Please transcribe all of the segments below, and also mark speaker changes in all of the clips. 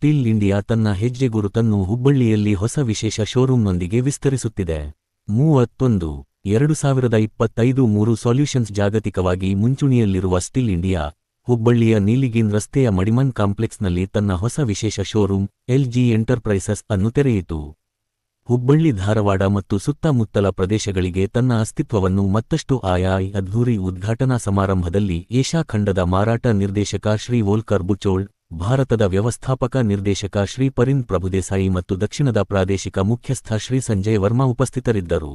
Speaker 1: Steel India ತನ್ನ ಹೆಜ್ಜೆ ಗುರುತನ್ನು ಹುಬ್ಬಳ್ಳಿಯಲ್ಲಿ ಹೊಸ ವಿಶೇಷ ಶೋರೂಂನೊಂದಿಗೆ ವಿಸ್ತರಿಸುತ್ತಿದೆ. ಮೂವತ್ತೊಂದು, ಎರಡು ಸಾವಿರದ ಇಪ್ಪತ್ತೈದು ಮೂರು ಸೊಲ್ಯೂಷನ್ಸ್ ಜಾಗತಿಕವಾಗಿ ಮುಂಚೂಣಿಯಲ್ಲಿರುವ ಸ್ಟೀಲ್ ಇಂಡಿಯಾ, ಹುಬ್ಬಳ್ಳಿಯ ನೀಲಿಗಿನ್ ರಸ್ತೆಯ ಮಡಿಮನ್ ಕಾಂಪ್ಲೆಕ್ಸ್ನಲ್ಲಿ ತನ್ನ ಹೊಸ ವಿಶೇಷ ಶೋರೂಂ ಎಲ್ಜಿ ಎಂಟರ್ಪ್ರೈಸಸ್ ಅನ್ನು ತೆರೆಯಿತು. ಹುಬ್ಬಳ್ಳಿ, ಧಾರವಾಡ ಮತ್ತು ಸುತ್ತಮುತ್ತಲ ಪ್ರದೇಶಗಳಿಗೆ ತನ್ನ ಅಸ್ತಿತ್ವವನ್ನು ಮತ್ತಷ್ಟು ಆಯಾ ಅದ್ಧೂರಿ ಉದ್ಘಾಟನಾ ಸಮಾರಂಭದಲ್ಲಿ ಏಷ್ಯಾ ಮಾರಾಟ ನಿರ್ದೇಶಕ ಶ್ರೀ ವೋಲ್ಕರ್ ಬುಚೋಳ್ ಭಾರತದ ವ್ಯವಸ್ಥಾಪಕ ನಿರ್ದೇಶಕ ಶ್ರೀ ಪರಿನ್ ಪ್ರಭುದೇಸಾಯಿ ಮತ್ತು ದಕ್ಷಿಣದ ಪ್ರಾದೇಶಿಕ ಮುಖ್ಯಸ್ಥ ಶ್ರೀ ಸಂಜಯ್ ವರ್ಮಾ ಉಪಸ್ಥಿತರಿದ್ದರು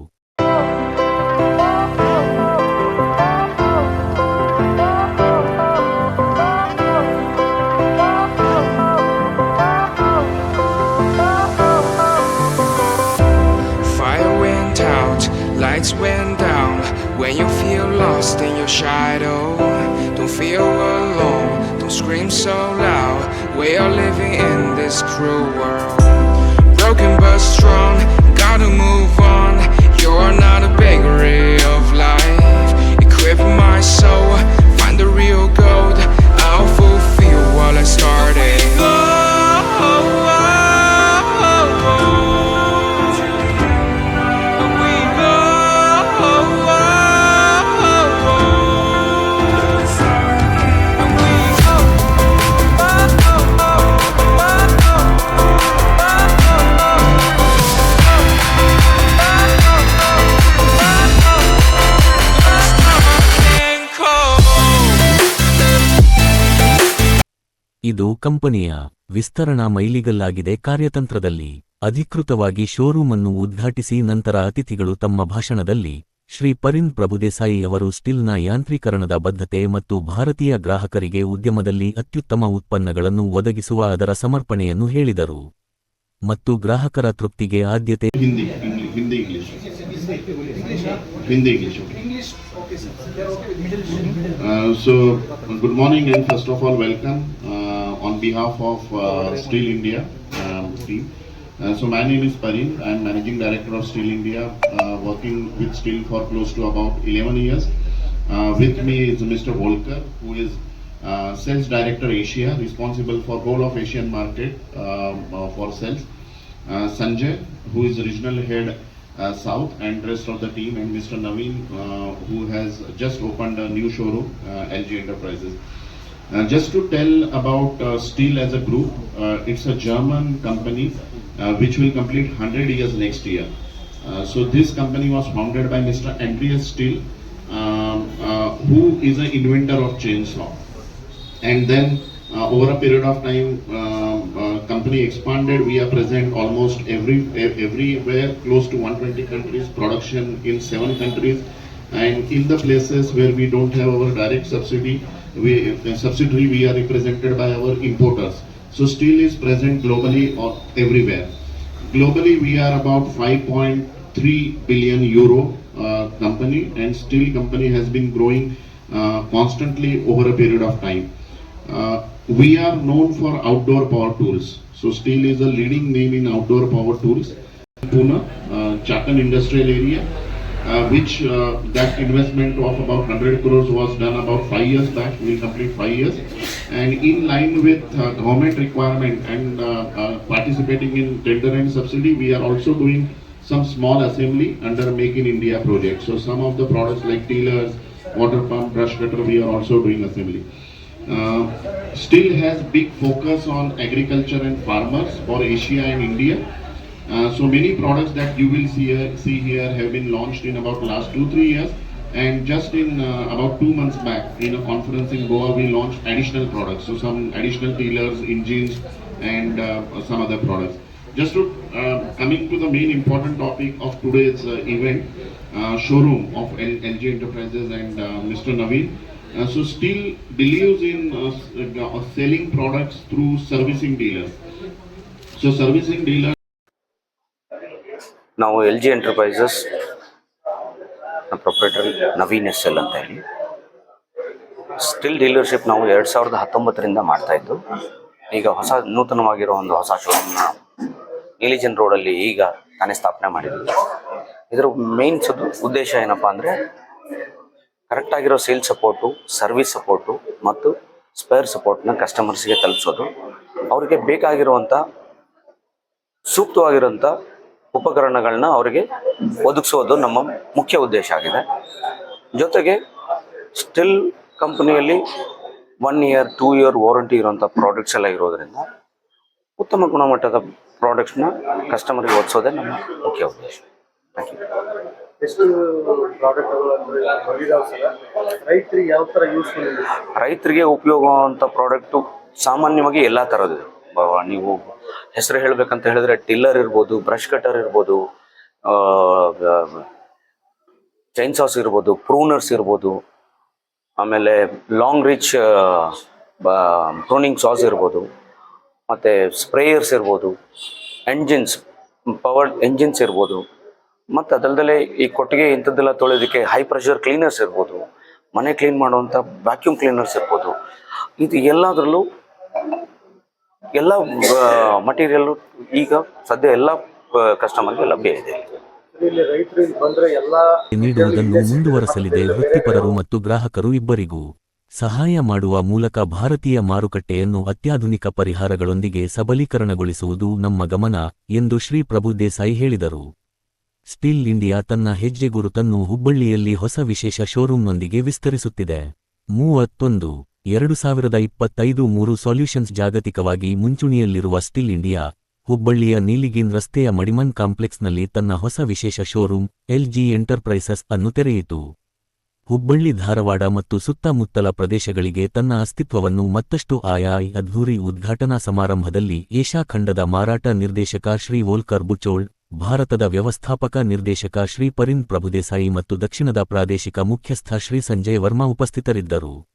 Speaker 2: Fire went out, lights went down. When you feel lost in your shadow, don't feel alone, don't Scream so loud. We are living in this cruel world. Broken but strong,
Speaker 1: ಇದು ಕಂಪನಿಯ ವಿಸ್ತರಣಾ ಮೈಲಿಗಲ್ಲಾಗಿದೆ. ಕಾರ್ಯತಂತ್ರದಲ್ಲಿ ಅಧಿಕೃತವಾಗಿ ಶೋರೂಮ್ ಅನ್ನು ಉದ್ಘಾಟಿಸಿ ನಂತರ ಅತಿಥಿಗಳು ತಮ್ಮ ಭಾಷಣದಲ್ಲಿ ಶ್ರೀ ಪರಿನ್ ಪ್ರಭುದೇಸಾಯಿ ಅವರು ಸ್ಟಿಲ್ನ ಯಾಂತ್ರೀಕರಣದ ಬದ್ಧತೆ ಮತ್ತು ಭಾರತೀಯ ಗ್ರಾಹಕರಿಗೆ ಉದ್ಯಮದಲ್ಲಿ ಅತ್ಯುತ್ತಮ ಉತ್ಪನ್ನಗಳನ್ನು ಒದಗಿಸುವ ಅದರ ಸಮರ್ಪಣೆಯನ್ನು ಹೇಳಿದರು. ಮತ್ತು ಗ್ರಾಹಕರ ತೃಪ್ತಿಗೆ ಆದ್ಯತೆ
Speaker 3: good morning first of all welcome So good morning and first of all welcome on behalf of uh, Steel India um, team. Uh, so my name is Parin. I am managing director of Steel India, uh, working with Steel for close to about 11 years. Uh, with me is Mr. Volker, who is uh, sales director Asia, responsible for whole of Asian market um, uh, for sales. Uh, Sanjay, who is regional head uh, South, and rest of the team, and Mr. Naveen, uh, who has just opened a new showroom, uh, LG Enterprises. Uh, just to tell about uh, Steel as a group, uh, it's a German company uh, which will complete 100 years next year. Uh, so this company was founded by Mr. Andreas Steel, um, uh, who is an inventor of chainsaw and then uh, over a period of time um, uh, company expanded we are present almost every everywhere close to 120 countries production in seven countries and in the places where we don't have our direct subsidy we uh, subsidiary we are represented by our importers. So steel is present globally or everywhere. Globally we are about 5.3 billion euro uh, company and steel company has been growing uh, constantly over a period of time. Uh, we are known for outdoor power tools. So steel is a leading name in outdoor power tools. Pune uh, chakan industrial area uh, which uh, that investment of about 100 crores was done about 5 years back we will complete 5 years. And in line with uh, government requirement and uh, uh, participating in tender and subsidy we are also doing some small assembly under make in india project. So some of the products like tealers water pump brush cutter we are also doing assembly. Uh, still has big focus on agriculture and farmers for asia and india so many products that you will see here, see here have been launched in about last two three years, and just in uh, about two months back in a conference in Goa we launched additional products. So some additional dealers, engines, and uh, some other products. Just to uh, coming to the main important topic of today's uh, event, uh, showroom of L- LG Enterprises and uh, Mr. Naveen. Uh, so still believes in uh, uh, selling products through servicing dealers. So servicing dealers.
Speaker 4: ನಾವು L G enterprises proprietor Naveen S L ಅಂತ ಹೇಳಿ. Still dealership ನಾವು ಎರಡು ಸಾವಿರದ ಹತ್ತೊಂಬತ್ತರಿಂದ ಮಾಡ್ತಾ ಇದ್ದು, ಈಗ ಹೊಸ ನೂತನವಾಗಿರೋ ಒಂದು ಹೊಸ ಶೋರೂಮ್ನ ನೀಲಿಜನ್ ರೋಡಲ್ಲಿ ಈಗ ತಾನೇ ಸ್ಥಾಪನೆ ಮಾಡಿದ್ವಿ ಇದರ ಮೇನ್ ಸುದ್ದು ಉದ್ದೇಶ ಏನಪ್ಪ ಅಂದರೆ ಕರೆಕ್ಟಾಗಿರೋ ಸೇಲ್ ಸಪೋರ್ಟು ಸರ್ವಿಸ್ ಸಪೋರ್ಟು ಮತ್ತು ಸ್ಪೇರ್ ಸಪೋರ್ಟ್ನ ಕಸ್ಟಮರ್ಸ್ಗೆ ತಲುಪಿಸೋದು. ಅವರಿಗೆ ಬೇಕಾಗಿರುವಂಥ ಸೂಕ್ತವಾಗಿರುವಂಥ ಉಪಕರಣಗಳನ್ನ ಅವರಿಗೆ ಒದಗಿಸೋದು ನಮ್ಮ ಮುಖ್ಯ ಉದ್ದೇಶ ಆಗಿದೆ. ಜೊತೆಗೆ ಸ್ಟಿಲ್ ಕಂಪನಿಯಲ್ಲಿ one year two year warranty ಇರುವಂಥ ಪ್ರಾಡಕ್ಟ್ಸ್ ಎಲ್ಲ ಇರೋದ್ರಿಂದ ಉತ್ತಮ ಗುಣಮಟ್ಟದ ಪ್ರಾಡಕ್ಟ್ಸ್ನ ಕಸ್ಟಮರ್ಗೆ ಓದಿಸೋದೇ ನಮ್ಮ ಮುಖ್ಯ ಉದ್ದೇಶ.
Speaker 5: ರೈತರಿಗೆ ಯಾವ ಥರ ಇದೆ
Speaker 4: ರೈತರಿಗೆ ಉಪಯೋಗ ಆಗುವಂಥ ಪ್ರಾಡಕ್ಟು ಸಾಮಾನ್ಯವಾಗಿ ಎಲ್ಲ ಥರದ್ದು ನೀವು ಹೆಸರು ಹೇಳಬೇಕಂತ ಹೇಳಿದ್ರೆ ಟಿಲ್ಲರ್ ಇರ್ಬೋದು, ಬ್ರಷ್ ಕಟರ್ ಇರ್ಬೋದು ಚೈನ್ ಸಾಸ್ ಇರ್ಬೋದು, ಪ್ರೂನರ್ಸ್ ಇರ್ಬೋದು, ಆಮೇಲೆ ಲಾಂಗ್ ರೀಚ್ ಪ್ರೂನಿಂಗ್ ಸಾಸ್ ಇರ್ಬೋದು, ಮತ್ತು ಸ್ಪ್ರೇಯರ್ಸ್ ಇರ್ಬೋದು, ಎಂಜಿನ್ಸ್, ಪವರ್ ಎಂಜಿನ್ಸ್ ಇರ್ಬೋದು, ಮತ್ತು ಅದಲ್ದಲೆ ಈ ಕೊಟ್ಟಿಗೆ ಇಂಥದ್ದೆಲ್ಲ ತೊಳೆಯೋದಕ್ಕೆ ಹೈ ಪ್ರೆಷರ್ ಕ್ಲೀನರ್ಸ್ ಇರ್ಬೋದು, ಮನೆ ಕ್ಲೀನ್ ಮಾಡುವಂಥ ವ್ಯಾಕ್ಯೂಮ್ ಕ್ಲೀನರ್ಸ್ ಇರ್ಬೋದು, ಇದು ಎಲ್ಲದರಲ್ಲೂ ಎಲ್ಲ ಮಟೀರಿಯಲ್ಲು ಈಗ ಸದ್ಯ ಎಲ್ಲ ಕಸ್ಟಮರ್ಗೆ ಲಭ್ಯ ಇದೆ.
Speaker 1: ನೀಡುವುದನ್ನು ಮುಂದುವರೆಸಲಿದೆ ವೃತ್ತಿಪರರು ಮತ್ತು ಗ್ರಾಹಕರು ಇಬ್ಬರಿಗೂ. ಸಹಾಯ ಮಾಡುವ ಮೂಲಕ ಭಾರತೀಯ ಮಾರುಕಟ್ಟೆಯನ್ನು ಅತ್ಯಾಧುನಿಕ ಪರಿಹಾರಗಳೊಂದಿಗೆ ಸಬಲೀಕರಣಗೊಳಿಸುವುದು ನಮ್ಮ ಗಮನ ಎಂದು ಶ್ರೀ ಪ್ರಭು ದೇಸಾಯಿ ಹೇಳಿದರು. ಸ್ಟೀಲ್ ಇಂಡಿಯಾ ತನ್ನ ಹೆಜ್ಜೆಗುರುತನ್ನು ಹುಬ್ಬಳ್ಳಿಯಲ್ಲಿ ಹೊಸ ವಿಶೇಷ ಶೋರೂಂನೊಂದಿಗೆ ವಿಸ್ತರಿಸುತ್ತಿದೆ. ಮೂವತ್ತೊಂದು ಎರಡು ಸಾವಿರದ ಇಪ್ಪತ್ತೈದು ಮೂರು ಸೊಲ್ಯೂಷನ್ಸ್ ಜಾಗತಿಕವಾಗಿ ಮುಂಚೂಣಿಯಲ್ಲಿರುವ ಸ್ಟಿಲ್ ಇಂಡಿಯಾ, ಹುಬ್ಬಳ್ಳಿಯ ನೀಲಿಗಿನ್ ರಸ್ತೆಯ ಮಡಿಮನ್ ಕಾಂಪ್ಲೆಕ್ಸ್ನಲ್ಲಿ ತನ್ನ ಹೊಸ ವಿಶೇಷ ಶೋರೂಂ ಎಲ್ಜಿ ಎಂಟರ್ಪ್ರೈಸಸ್ ಅನ್ನು ತೆರೆಯಿತು. ಹುಬ್ಬಳ್ಳಿ, ಧಾರವಾಡ ಮತ್ತು ಸುತ್ತಮುತ್ತಲ ಪ್ರದೇಶಗಳಿಗೆ ತನ್ನ ಅಸ್ತಿತ್ವವನ್ನು ಮತ್ತಷ್ಟು ಆಯಾ ಅದ್ಧೂರಿ ಉದ್ಘಾಟನಾ ಸಮಾರಂಭದಲ್ಲಿ ಏಷ್ಯಾ ಖಂಡದ ಮಾರಾಟ ನಿರ್ದೇಶಕ ಶ್ರೀ ವೋಲ್ಕರ್ ಬುಚೋಳ್, ಭಾರತದ ವ್ಯವಸ್ಥಾಪಕ ನಿರ್ದೇಶಕ ಶ್ರೀ ಪರಿನ್ ಪ್ರಭುದೇಸಾಯಿ ಮತ್ತು ದಕ್ಷಿಣದ ಪ್ರಾದೇಶಿಕ ಮುಖ್ಯಸ್ಥ ಶ್ರೀ ಸಂಜಯ್ ವರ್ಮಾ ಉಪಸ್ಥಿತರಿದ್ದರು.